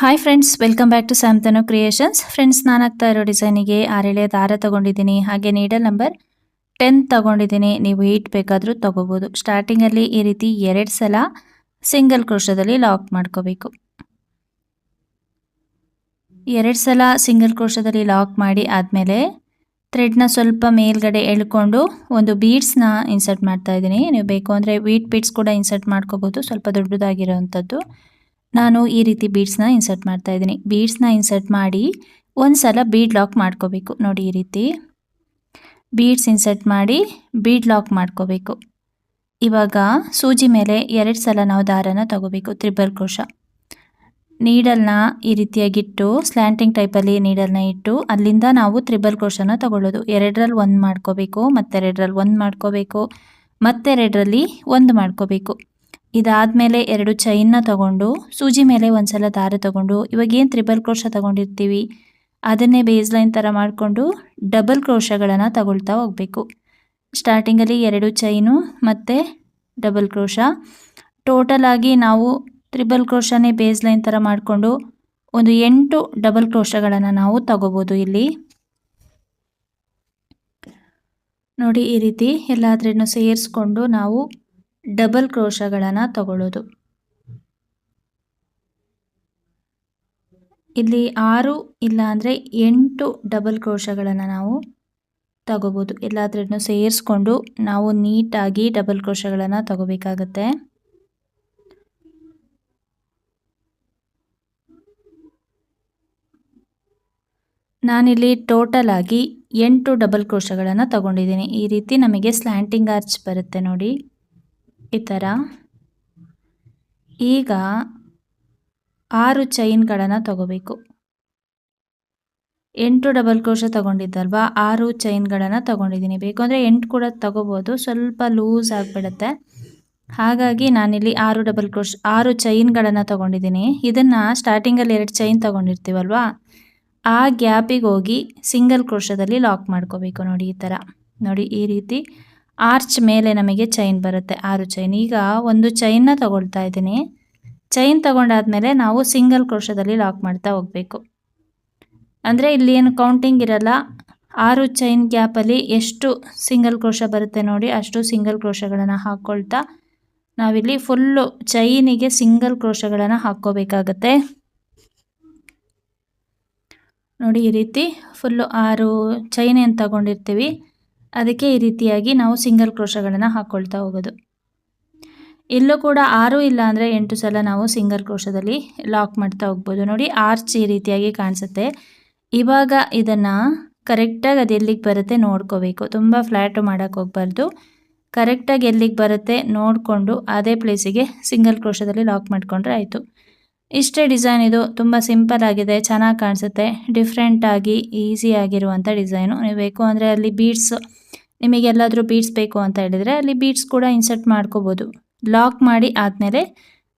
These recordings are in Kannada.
Hi friends welcome back to ಸ್ಯಾಮ್ತನು creations friends ನಾನು ಆಗ್ತಾ ಇರೋ ಡಿಸೈನಿಗೆ ಆರೇಳೆ ದಾರ ತಗೊಂಡಿದ್ದೀನಿ. ಹಾಗೆ ನೀಡಲ್ ನಂಬರ್ ಟೆನ್ ತಗೊಂಡಿದ್ದೀನಿ. ನೀವು ಏಟ್ ಬೇಕಾದರೂ ತೊಗೋಬೋದು. ಸ್ಟಾರ್ಟಿಂಗಲ್ಲಿ ಈ ರೀತಿ ಎರಡು ಸಲ ಸಿಂಗಲ್ ಕ್ರೋಶದಲ್ಲಿ ಲಾಕ್ ಮಾಡ್ಕೋಬೇಕು. ಎರಡು ಸಲ ಸಿಂಗಲ್ ಕ್ರೋಶದಲ್ಲಿ ಲಾಕ್ ಮಾಡಿ ಆದಮೇಲೆ ಥ್ರೆಡ್ನ ಸ್ವಲ್ಪ ಮೇಲ್ಗಡೆ ಎಳ್ಕೊಂಡು ಒಂದು ಬೀಡ್ಸ್ನ ಇನ್ಸರ್ಟ್ ಮಾಡ್ತಾ ಇದ್ದೀನಿ. ನೀವು ಬೇಕು ಅಂದರೆ ವೀಟ್ ಬೀಡ್ಸ್ ಕೂಡ ಇನ್ಸರ್ಟ್ ಮಾಡ್ಕೋಬೋದು. ಸ್ವಲ್ಪ ದೊಡ್ಡದಾಗಿರೋವಂಥದ್ದು. ನಾನು ಈ ರೀತಿ ಬೀಡ್ಸ್ನ ಇನ್ಸರ್ಟ್ ಮಾಡ್ತಾ ಇದ್ದೀನಿ. ಬೀಡ್ಸ್ನ ಇನ್ಸರ್ಟ್ ಮಾಡಿ ಒಂದು ಸಲ ಬೀಡ್ ಲಾಕ್ ಮಾಡ್ಕೋಬೇಕು. ನೋಡಿ ಈ ರೀತಿ. ಬೀಡ್ಸ್ ಇನ್ಸರ್ಟ್ ಮಾಡಿ ಬೀಡ್ ಲಾಕ್ ಮಾಡ್ಕೋಬೇಕು. ಇವಾಗ ಸೂಜಿ ಮೇಲೆ ಎರಡು ಸಲ ನಾವು ದಾರನ ತಗೋಬೇಕು. Triple crochet. ನೀಡಲ್ನ ಈ ರೀತಿಯಾಗಿಟ್ಟು ಸ್ಲ್ಯಾಂಟಿಂಗ್ ಟೈಪಲ್ಲಿ ನೀಡಲ್ನ ಇಟ್ಟು, ಅಲ್ಲಿಂದ ನಾವು ತ್ರಿಬಲ್ ಕ್ರೋಶನ ತಗೊಳ್ಳೋದು. ಎರಡರಲ್ಲಿ ಒಂದು ಮಾಡ್ಕೋಬೇಕು, ಮತ್ತೆರಡರಲ್ಲಿ ಒಂದು ಮಾಡ್ಕೋಬೇಕು, ಮತ್ತೆರಡರಲ್ಲಿ ಒಂದು ಮಾಡ್ಕೋಬೇಕು. ಇದಾದಮೇಲೆ ಎರಡು ಚೈನ್ನ ತಗೊಂಡು, ಸೂಜಿ ಮೇಲೆ ಒಂದ್ಸಲ ದಾರ ತಗೊಂಡು, ಇವಾಗೇನು ತ್ರಿಬಲ್ ಕ್ರೋಶ ತಗೊಂಡಿರ್ತೀವಿ, ಅದನ್ನೇ ಬೇಸ್ ಲೈನ್ ಥರ ಮಾಡಿಕೊಂಡು ಡಬಲ್ ಕ್ರೋಶಗಳನ್ನು ತಗೊಳ್ತಾ ಹೋಗಬೇಕು. ಸ್ಟಾರ್ಟಿಂಗಲ್ಲಿ ಎರಡು ಚೈನು ಮತ್ತು ಡಬಲ್ ಕ್ರೋಶ ಟೋಟಲ್ ಆಗಿ ನಾವು ತ್ರಿಬಲ್ ಕ್ರೋಶನೇ ಬೇಸ್ ಲೈನ್ ಥರ ಮಾಡಿಕೊಂಡು ಒಂದು ಎಂಟು ಡಬಲ್ ಕ್ರೋಶಗಳನ್ನು ನಾವು ತಗೋಬೋದು ಇಲ್ಲಿ. ನೋಡಿ ಈ ರೀತಿ ಎಲ್ಲಾದ್ರೂ ಸೇರಿಸ್ಕೊಂಡು ನಾವು ಡಬಲ್ ಕ್ರೋಶಗಳನ್ನು ತಗೊಳ್ಳೋದು. ಇಲ್ಲಿ ಆರು ಇಲ್ಲ ಅಂದರೆ ಎಂಟು ಡಬಲ್ ಕ್ರೋಶಗಳನ್ನು ನಾವು ತಗೋಬೋದು. ಎಲ್ಲಾದ್ರೂ ಸೇರಿಸ್ಕೊಂಡು ನಾವು ನೀಟಾಗಿ ಡಬಲ್ ಕ್ರೋಶಗಳನ್ನು ತಗೋಬೇಕಾಗತ್ತೆ. ನಾನಿಲ್ಲಿ ಟೋಟಲ್ ಆಗಿ ಎಂಟು ಡಬಲ್ ಕ್ರೋಶಗಳನ್ನು ತಗೊಂಡಿದ್ದೀನಿ. ಈ ರೀತಿ ನಮಗೆ ಸ್ಲ್ಯಾಂಟಿಂಗ್ ಆರ್ಚ್ ಬರುತ್ತೆ ನೋಡಿ. ಈ ಥರ ಈಗ ಆರು ಚೈನ್ಗಳನ್ನು ತಗೋಬೇಕು. ಎಂಟು ಡಬಲ್ ಕ್ರೋಶ ತಗೊಂಡಿದ್ದಲ್ವಾ? ಆರು ಚೈನ್ಗಳನ್ನು ತಗೊಂಡಿದ್ದೀನಿ. ಬೇಕು ಅಂದರೆ ಎಂಟು ಕೂಡ ತಗೋಬೋದು. ಸ್ವಲ್ಪ ಲೂಸ್ ಆಗಿಬಿಡುತ್ತೆ. ಹಾಗಾಗಿ ನಾನಿಲ್ಲಿ ಆರು ಡಬಲ್ ಕ್ರೋಶ್ ಆರು ಚೈನ್ಗಳನ್ನು ತಗೊಂಡಿದ್ದೀನಿ. ಇದನ್ನು ಸ್ಟಾರ್ಟಿಂಗಲ್ಲಿ ಎರಡು ಚೈನ್ ತಗೊಂಡಿರ್ತೀವಲ್ವಾ? ಆ ಗ್ಯಾಪಿಗೆ ಹೋಗಿ ಸಿಂಗಲ್ ಕ್ರೋಶದಲ್ಲಿ ಲಾಕ್ ಮಾಡ್ಕೋಬೇಕು ನೋಡಿ ಈ ಥರ ನೋಡಿ ಈ ರೀತಿ ಆರ್ಚ್ ಮೇಲೆ ನಮಗೆ ಚೈನ್ ಬರುತ್ತೆ, ಆರು ಚೈನ್ ಈಗ ಒಂದು ಚೈನ್ನ ತಗೊಳ್ತಾ ಇದ್ದೀನಿ. ಚೈನ್ ತಗೊಂಡಾದ್ಮೇಲೆ ನಾವು ಸಿಂಗಲ್ ಕ್ರೋಶದಲ್ಲಿ ಲಾಕ್ ಮಾಡ್ತಾ ಹೋಗಬೇಕು. ಅಂದರೆ ಇಲ್ಲಿ ಏನು ಕೌಂಟಿಂಗ್ ಇರಲ್ಲ. ಆರು ಚೈನ್ ಗ್ಯಾಪಲ್ಲಿ ಎಷ್ಟು ಸಿಂಗಲ್ ಕ್ರೋಶ ಬರುತ್ತೆ ನೋಡಿ, ಅಷ್ಟು ಸಿಂಗಲ್ ಕ್ರೋಶಗಳನ್ನು ಹಾಕ್ಕೊಳ್ತಾ ನಾವಿಲ್ಲಿ ಫುಲ್ಲು ಚೈನಿಗೆ ಸಿಂಗಲ್ ಕ್ರೋಶಗಳನ್ನು ಹಾಕ್ಕೋಬೇಕಾಗತ್ತೆ. ನೋಡಿ ಈ ರೀತಿ ಫುಲ್ಲು ಆರು ಚೈನ್ ಏನು ತಗೊಂಡಿರ್ತೀವಿ. ಅದಕ್ಕೆ ಈ ರೀತಿಯಾಗಿ ನಾವು ಸಿಂಗಲ್ ಕ್ರೋಶಗಳನ್ನು ಹಾಕ್ಕೊಳ್ತಾ ಹೋಗೋದು. ಇಲ್ಲೂ ಕೂಡ ಆರು ಇಲ್ಲ ಅಂದರೆ ಎಂಟು ಸಲ ನಾವು ಸಿಂಗಲ್ ಕ್ರೋಶದಲ್ಲಿ ಲಾಕ್ ಮಾಡ್ತಾ ಹೋಗ್ಬೋದು. ನೋಡಿ, ಆರ್ಚ್ ಈ ರೀತಿಯಾಗಿ ಕಾಣಿಸುತ್ತೆ. ಇವಾಗ ಇದನ್ನು ಕರೆಕ್ಟಾಗಿ ಅದು ಎಲ್ಲಿಗೆ ಬರುತ್ತೆ ನೋಡ್ಕೋಬೇಕು. ತುಂಬ ಫ್ಲ್ಯಾಟು ಮಾಡೋಕ್ಕೆ ಹೋಗ್ಬಾರ್ದು. ಕರೆಕ್ಟಾಗಿ ಎಲ್ಲಿಗೆ ಬರುತ್ತೆ ನೋಡಿಕೊಂಡು ಅದೇ ಪ್ಲೇಸಿಗೆ ಸಿಂಗಲ್ ಕ್ರೋಶದಲ್ಲಿ ಲಾಕ್ ಮಾಡಿಕೊಂಡ್ರೆ ಆಯಿತು. ಇಷ್ಟೇ ಡಿಸೈನ್ ಇದು. ತುಂಬ ಸಿಂಪಲ್ ಆಗಿದೆ, ಚೆನ್ನಾಗಿ ಕಾಣಿಸುತ್ತೆ. ಡಿಫ್ರೆಂಟಾಗಿ ಈಸಿ ಆಗಿರುವಂಥ ಡಿಸೈನು. ನೀವು ಬೇಕು ಅಂದರೆ ಅಲ್ಲಿ ಬೀಡ್ಸ್ ನಿಮಗೆ ಎಲ್ಲಾದರೂ ಬೀಡ್ಸ್ ಬೇಕು ಅಂತ ಹೇಳಿದರೆ ಅಲ್ಲಿ ಬೀಡ್ಸ್ ಕೂಡ ಇನ್ಸರ್ಟ್ ಮಾಡ್ಕೋಬೋದು. ಲಾಕ್ ಮಾಡಿ ಆದಮೇಲೆ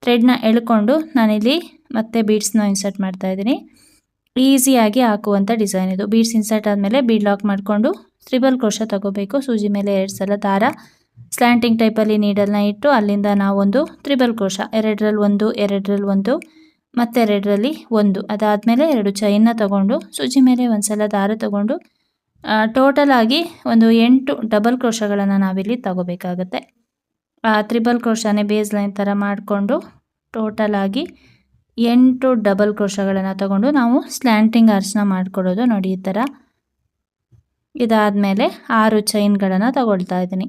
ಥ್ರೆಡ್ನ ಎಳ್ಕೊಂಡು ನಾನಿಲ್ಲಿ ಮತ್ತೆ ಬೀಡ್ಸ್ನ ಇನ್ಸರ್ಟ್ ಮಾಡ್ತಾ ಇದ್ದೀನಿ. ಈಸಿಯಾಗಿ ಹಾಕುವಂಥ ಡಿಸೈನ್ ಇದು. ಬೀಡ್ಸ್ ಇನ್ಸರ್ಟ್ ಆದಮೇಲೆ ಬೀಡ್ ಲಾಕ್ ಮಾಡಿಕೊಂಡು ತ್ರಿಬಲ್ ಕ್ರೋಶ ತಗೋಬೇಕು. ಸೂಜಿ ಮೇಲೆ ಎರಡು ಸಲ ದಾರ. ಸ್ಲ್ಯಾಂಟಿಂಗ್ ಟೈಪಲ್ಲಿ ನೀಡಲ್ನ ಇಟ್ಟು ಅಲ್ಲಿಂದ ನಾವೊಂದು ತ್ರಿಬಲ್ ಕ್ರೋಶ. ಎರಡರಲ್ಲಿ ಒಂದು ಎರಡರಲ್ಲಿ ಒಂದು ಮತ್ತೆರಡರಲ್ಲಿ ಒಂದು. ಅದಾದಮೇಲೆ ಎರಡು ಚೈನ್ನ ತಗೊಂಡು ಸೂಜಿ ಮೇಲೆ ಒಂದು ಸಲ ದಾರ ತಗೊಂಡು ಟೋಟಲ್ ಆಗಿ ಒಂದು ಎಂಟು ಡಬಲ್ ಕ್ರೋಶಗಳನ್ನು ನಾವಿಲ್ಲಿ ತಗೋಬೇಕಾಗತ್ತೆ. ತ್ರಿಬಲ್ ಕ್ರೋಶನೇ ಬೇಸ್ ಲೈನ್ ಥರ ಮಾಡಿಕೊಂಡು ಟೋಟಲ್ ಆಗಿ ಎಂಟು ಡಬಲ್ ಕ್ರೋಶಗಳನ್ನು ತಗೊಂಡು ನಾವು ಸ್ಲ್ಯಾಂಟಿಂಗ್ ಆರ್ಚ್ನ ಮಾಡಿಕೊಡೋದು ನೋಡಿ ಈ ಥರ. ಇದಾದಮೇಲೆ ಆರು ಚೈನ್ಗಳನ್ನು ತಗೊಳ್ತಾ ಇದ್ದೀನಿ.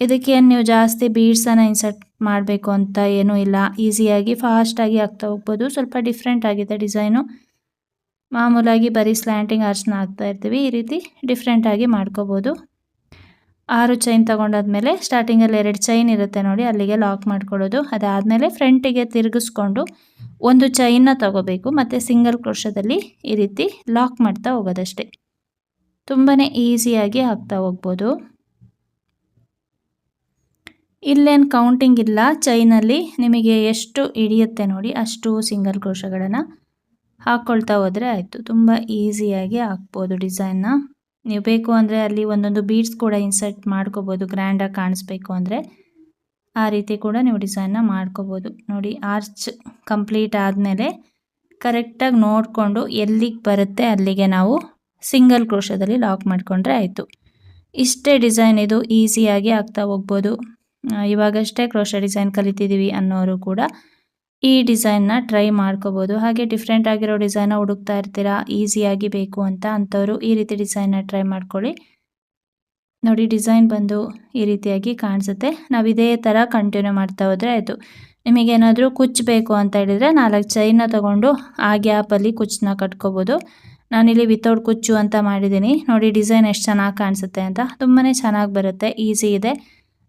ಇದಕ್ಕೆ ನೀವು ಜಾಸ್ತಿ ಬೀಡ್ಸನ್ನು ಇನ್ಸರ್ಟ್ ಮಾಡಬೇಕು ಅಂತ ಏನೂ ಇಲ್ಲ. ಈಸಿಯಾಗಿ ಫಾಸ್ಟಾಗಿ ಆಗ್ತಾ ಹೋಗ್ಬೋದು. ಸ್ವಲ್ಪ ಡಿಫ್ರೆಂಟ್ ಆಗಿದೆ ಡಿಸೈನು ಮಾಮೂಲಾಗಿ ಬರೀ ಸ್ಲ್ಯಾಂಟಿಂಗ್ ಆರ್ಚ್ನ ಹಾಕ್ತಾ ಇರ್ತೀವಿ. ಈ ರೀತಿ ಡಿಫ್ರೆಂಟಾಗಿ ಮಾಡ್ಕೋಬೋದು. ಆರು ಚೈನ್ ತೊಗೊಂಡಾದ್ಮೇಲೆ ಸ್ಟಾರ್ಟಿಂಗಲ್ಲಿ ಎರಡು ಚೈನ್ ಇರುತ್ತೆ ನೋಡಿ, ಅಲ್ಲಿಗೆ ಲಾಕ್ ಮಾಡ್ಕೊಳ್ಳೋದು. ಅದಾದಮೇಲೆ ಫ್ರಂಟಿಗೆ ತಿರುಗಿಸ್ಕೊಂಡು ಒಂದು ಚೈನ್ನ ತಗೋಬೇಕು. ಮತ್ತು ಸಿಂಗಲ್ ಕ್ರೋಶದಲ್ಲಿ ಈ ರೀತಿ ಲಾಕ್ ಮಾಡ್ತಾ ಹೋಗೋದಷ್ಟೇ. ತುಂಬಾ ಈಸಿಯಾಗಿ ಹಾಕ್ತಾ ಹೋಗ್ಬೋದು. ಇಲ್ಲೇನು ಕೌಂಟಿಂಗ್ ಇಲ್ಲ. ಚೈನಲ್ಲಿ ನಿಮಗೆ ಎಷ್ಟು ಹಿಡಿಯುತ್ತೆ ನೋಡಿ, ಅಷ್ಟು ಸಿಂಗಲ್ ಕ್ರೋಶಗಳನ್ನು ಹಾಕ್ಕೊಳ್ತಾ ಹೋದರೆ ಆಯಿತು. ತುಂಬ ಈಸಿಯಾಗಿ ಹಾಕ್ಬೋದು ಡಿಸೈನ್ನ. ನೀವು ಬೇಕು ಅಂದರೆ ಅಲ್ಲಿ ಒಂದೊಂದು ಬೀಡ್ಸ್ ಕೂಡ ಇನ್ಸರ್ಟ್ ಮಾಡ್ಕೋಬೋದು, ಗ್ರ್ಯಾಂಡಾಗಿ ಕಾಣಿಸ್ಬೇಕು ಅಂದರೆ. ಆ ರೀತಿ ಕೂಡ ನೀವು ಡಿಸೈನ್ನ ಮಾಡ್ಕೋಬೋದು. ನೋಡಿ, ಆರ್ಚ್ ಕಂಪ್ಲೀಟ್ ಆದಮೇಲೆ ಕರೆಕ್ಟಾಗಿ ನೋಡಿಕೊಂಡು ಎಲ್ಲಿಗೆ ಬರುತ್ತೆ ಅಲ್ಲಿಗೆ ನಾವು ಸಿಂಗಲ್ ಕ್ರೋಶದಲ್ಲಿ ಲಾಕ್ ಮಾಡಿಕೊಂಡ್ರೆ ಆಯಿತು. ಇಷ್ಟೇ ಡಿಸೈನ್ ಇದು, ಈಸಿಯಾಗಿ ಆಗ್ತಾ ಹೋಗ್ಬೋದು. ಇವಾಗಷ್ಟೇ ಕ್ರೋಶ ಡಿಸೈನ್ ಕಲಿತಿದ್ದೀವಿ ಅನ್ನೋರು ಕೂಡ ಈ ಡಿಸೈನ್ನ ಟ್ರೈ ಮಾಡ್ಕೋಬೋದು. ಹಾಗೆ ಡಿಫ್ರೆಂಟ್ ಆಗಿರೋ ಡಿಸೈನ ಹುಡುಕ್ತಾ ಇರ್ತೀರಾ ಈಸಿಯಾಗಿ ಬೇಕು ಅಂತ ಅಂಥವ್ರು ಈ ರೀತಿ ಡಿಸೈನ್ನ ಟ್ರೈ ಮಾಡ್ಕೊಳ್ಳಿ. ನೋಡಿ, ಡಿಸೈನ್ ಬಂದು ಈ ರೀತಿಯಾಗಿ ಕಾಣಿಸುತ್ತೆ. ನಾವು ಇದೇ ಥರ ಕಂಟಿನ್ಯೂ ಮಾಡ್ತಾ ಹೋದರೆ ಆಯಿತು. ನಿಮಗೇನಾದರೂ ಕುಚ್ಚು ಬೇಕು ಅಂತ ಹೇಳಿದರೆ ನಾಲ್ಕು ಚೈನ ತೊಗೊಂಡು ಆ ಗ್ಯಾಪಲ್ಲಿ ಕುಚ್ಚನ್ನ ಕಟ್ಕೋಬೋದು. ನಾನಿಲ್ಲಿ ವಿತೌಟ್ ಕುಚ್ಚು ಅಂತ ಮಾಡಿದ್ದೀನಿ. ನೋಡಿ, ಡಿಸೈನ್ ಎಷ್ಟು ಚೆನ್ನಾಗಿ ಕಾಣಿಸುತ್ತೆ ಅಂತ. ತುಂಬಾ ಚೆನ್ನಾಗಿ ಬರುತ್ತೆ, ಈಸಿ ಇದೆ.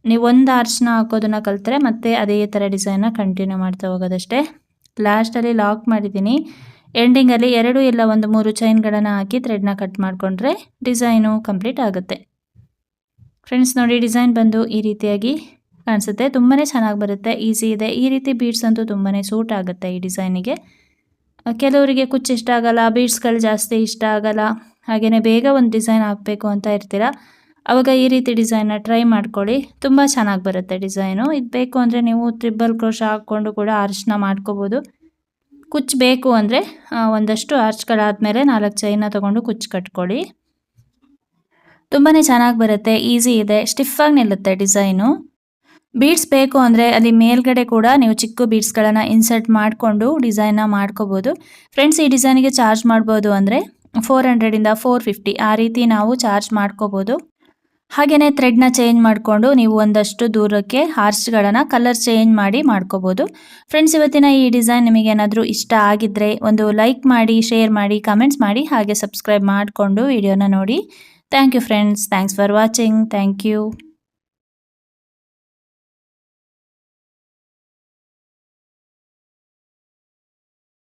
ನೀವು ಒಂದು ಆರ್ಚ್ನ ಹಾಕೋದನ್ನ ಕಲಿತರೆ ಮತ್ತೆ ಅದೇ ಥರ ಡಿಸೈನ್ನ ಕಂಟಿನ್ಯೂ ಮಾಡ್ತಾ ಹೋಗೋದಷ್ಟೇ. ಲಾಸ್ಟಲ್ಲಿ ಲಾಕ್ ಮಾಡಿದ್ದೀನಿ ಎಂಡಿಂಗಲ್ಲಿ ಎರಡು ಇಲ್ಲ ಒಂದು ಮೂರು ಚೈನ್ಗಳನ್ನು ಹಾಕಿ ಥ್ರೆಡ್ನ ಕಟ್ ಮಾಡಿಕೊಂಡ್ರೆ ಡಿಸೈನು ಕಂಪ್ಲೀಟ್ ಆಗುತ್ತೆ. ಫ್ರೆಂಡ್ಸ್ ನೋಡಿ ಡಿಸೈನ್ ಬಂದು ಈ ರೀತಿಯಾಗಿ ಕಾಣಿಸುತ್ತೆ. ತುಂಬಾ ಚೆನ್ನಾಗಿ ಬರುತ್ತೆ. ಈಸಿ ಇದೆ. ಈ ರೀತಿ ಬೀಡ್ಸ್ ಅಂತೂ ತುಂಬಾ ಸೂಟ್ ಆಗುತ್ತೆ ಈ ಡಿಸೈನಿಗೆ ಕೆಲವರಿಗೆ ಕುಚ್ಚು ಇಷ್ಟ ಆಗಲ್ಲ ಬೀಡ್ಸ್ಗಳು ಜಾಸ್ತಿ ಇಷ್ಟ ಆಗಲ್ಲ ಹಾಗೆಯೇ ಬೇಗ ಒಂದು ಡಿಸೈನ್ ಹಾಕಬೇಕು ಅಂತ ಇರ್ತೀರ? ಅವಾಗ ಈ ರೀತಿ ಡಿಸೈನ್ನ ಟ್ರೈ ಮಾಡ್ಕೊಳ್ಳಿ. ತುಂಬ ಚೆನ್ನಾಗಿ ಬರುತ್ತೆ ಡಿಸೈನು ಇದು ಬೇಕು ಅಂದರೆ ನೀವು ತ್ರಿಬಲ್ ಕ್ರೋಶ ಹಾಕ್ಕೊಂಡು ಕೂಡ ಅರ್ಶನ ಮಾಡ್ಕೋಬೋದು. ಕುಚ್ಚು ಬೇಕು ಅಂದರೆ ಒಂದಷ್ಟು ಆರ್ಚ್ಗಳಾದಮೇಲೆ ನಾಲ್ಕು ಚೈನ ತೊಗೊಂಡು ಕುಚ್ಚು ಕಟ್ಕೊಳ್ಳಿ. ತುಂಬಾ ಚೆನ್ನಾಗಿ ಬರುತ್ತೆ. ಈಸಿ ಇದೆ. ಸ್ಟಿಫಾಗಿ ನಿಲ್ಲುತ್ತೆ ಡಿಸೈನು ಬೀಡ್ಸ್ ಬೇಕು ಅಂದರೆ ಅಲ್ಲಿ ಮೇಲ್ಗಡೆ ಕೂಡ ನೀವು ಚಿಕ್ಕ ಬೀಡ್ಸ್ಗಳನ್ನು ಇನ್ಸರ್ಟ್ ಮಾಡಿಕೊಂಡು ಡಿಸೈನ್ನ ಮಾಡ್ಕೋಬೋದು. ಫ್ರೆಂಡ್ಸ್ ಈ ಡಿಸೈನಿಗೆ ಚಾರ್ಜ್ ಮಾಡ್ಬೋದು ಅಂದರೆ ಫೋರ್ ಹಂಡ್ರೆಡಿಂದ ಫೋರ್ ಫಿಫ್ಟಿ ಆ ರೀತಿ ನಾವು ಚಾರ್ಜ್ ಮಾಡ್ಕೋಬೋದು. ಹಾಗೆಯೇ ಥ್ರೆಡ್ನ ಚೇಂಜ್ ಮಾಡಿಕೊಂಡು ನೀವು ಒಂದಷ್ಟು ದೂರಕ್ಕೆ ಹಾರ್ಸ್ಗಳನ್ನು ಕಲರ್ ಚೇಂಜ್ ಮಾಡಿ ಮಾಡ್ಕೋಬೋದು. ಫ್ರೆಂಡ್ಸ್ ಇವತ್ತಿನ ಈ ಡಿಸೈನ್ ನಿಮಗೇನಾದರೂ ಇಷ್ಟ ಆಗಿದ್ದರೆ ಒಂದು ಲೈಕ್ ಮಾಡಿ ಶೇರ್ ಮಾಡಿ ಕಮೆಂಟ್ಸ್ ಮಾಡಿ, ಹಾಗೆ ಸಬ್ಸ್ಕ್ರೈಬ್ ಮಾಡಿಕೊಂಡು ವಿಡಿಯೋನ ನೋಡಿ. Thank you friends thanks for watching thank you